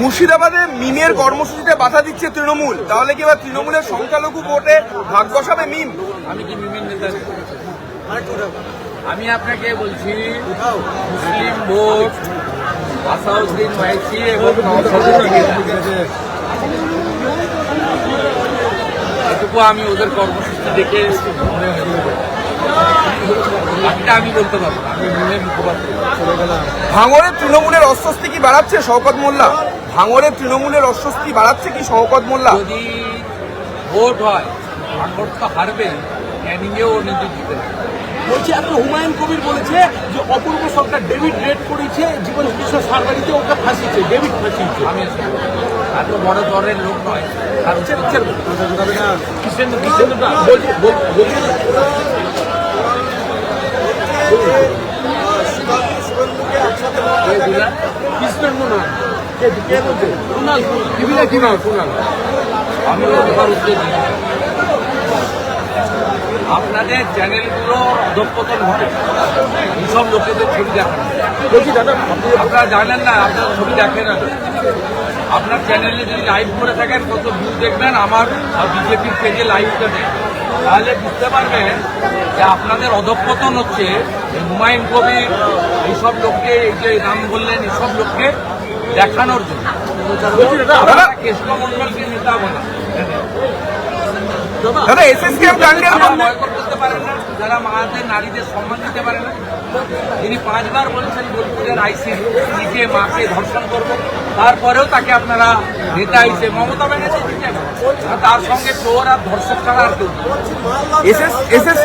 মুর্শিদাবাদে মিমের কর্মসূচিতে বাধা দিচ্ছে তৃণমূল। তাহলে কি এবার তৃণমূলের সংখ্যালঘু ভোটে ভাগ বসাবে মিম? আমি কি মিমির নেতা? আমি আপনাকে বলছি মুসলিম ভোট আসাউদ্দিন এবং এটুকু আমি ওদের কর্মসূচি দেখে আমি বলতে পারব। আমি ভাঙড়ের তৃণমূলের অস্বস্তি কি বাড়াচ্ছে শওকত মোল্লা? ভাঙড়ের তৃণমূলের অস্বস্তি বাড়াচ্ছে কি শওকত মোল্লা? যদি ভোট হয় ভাঙড় তো হারবে ক্যানিংয়েও নিজে জিতে। বলছি আপনার হুমায়ুন কবির বলেছে যে অপূর্ব সরকার ডেভিড রেড করেছে জীবন কৃষ্ণ সারবাড়িতে ওকে ফাঁসিয়েছে ডেভিড ফাঁসিয়েছে। আমি এত বড় দরের লোক নয়। বলছি কে দিলেন? কৃষ্ণেন্দু না আপনাদের চ্যানেলগুলো অধপতন ঘটে। এইসব লোকেদের ছবি দেখেন। আপনারা জানেন না, আপনারা ছবি দেখেন না। আপনার চ্যানেলে যদি লাইভ করে থাকেন, কত ভিউ দেখবেন আমার বিজেপির পেজে লাইভটা দেখবেন। তাহলে বুঝতে পারবেন যে আপনাদের অধপতন হচ্ছে হুমায়ুন কবির, এইসব লোককে, এই যে নাম বললেন, এইসব লোককে দেখানোর জন্য। কৃষ্ণমন্ডলকে নেতা দাদা এসএসকেএম বয়কট করতে পারে না যারা নারীদের সম্মান দিতে পারে না তিনি পাঁচবার বলেছেন বোলপুরের আইসি নিজে মাকে ধর্ষণ করব। তারপরেও তাকে আপনারা নেতা হিসেবে মমতা ব্যানার্জি তার সঙ্গে চোর আর ধর্ষক ছাড়া আর কেউ নেই। এসএস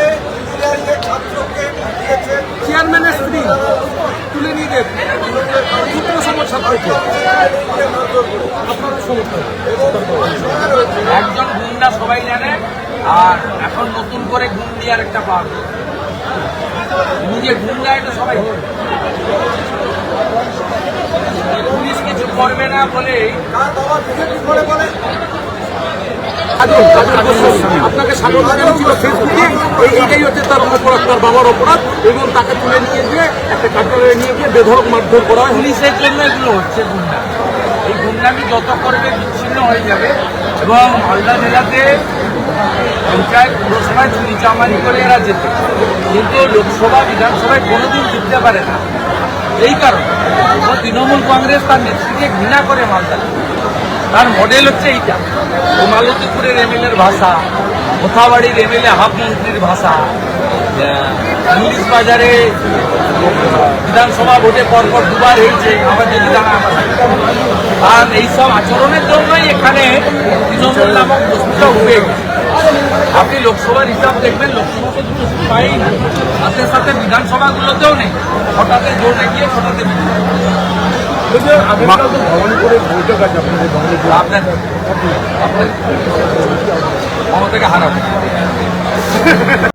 একজন গুন্ডা সবাই জানে আর এখন নতুন করে গুন্ডি আর একটা নিজে গুন্ডা এটা সবাই পুলিশ কিছু করবে না কাজল আপনাকে স্বাগত জানিয়েছিল ফেসবুকে এইটাই হচ্ছে তার অপরাধ তার বাবার অপরাধ এবং তাকে তুলে নিয়ে গিয়ে একটা নিয়ে গিয়ে বেধড়ক মারধর করা পুলিশের জন্য এগুলো হচ্ছে গুন্ডা। এই গুন্ডামি যত করবে বিচ্ছিন্ন হয়ে যাবে এবং মালদা জেলাতে পঞ্চায়েত পুরসভায় চুরি চামারি করে এরা যেত কিন্তু লোকসভা, বিধানসভায় কোনোদিন জিততে পারে না। এই কারণে তৃণমূল কংগ্রেস তার নেত্রীকে ঘৃণা করে মালদা তার মডেল হচ্ছে এইটা। মালতীপুরের এমএলএর ভাষা, কোথাবাড়ির এমএলএ হাফ মন্ত্রীর ভাষা ইংলিশ বাজারে বিধানসভা ভোটে পরপর দুবার হয়েছে আছে। আর এইসব আচরণের জন্যই এখানে তৃণমূল নামক বস্তুটা উঠে আপনি লোকসভার হিসাব দেখবেন লোকসভাতে দুটো পাই না। সাথে সাথে বিধানসভাগুলোতেও নেই। হঠাৎ জোরে গিয়ে হঠাৎ ক্ষমতাকে হারাবে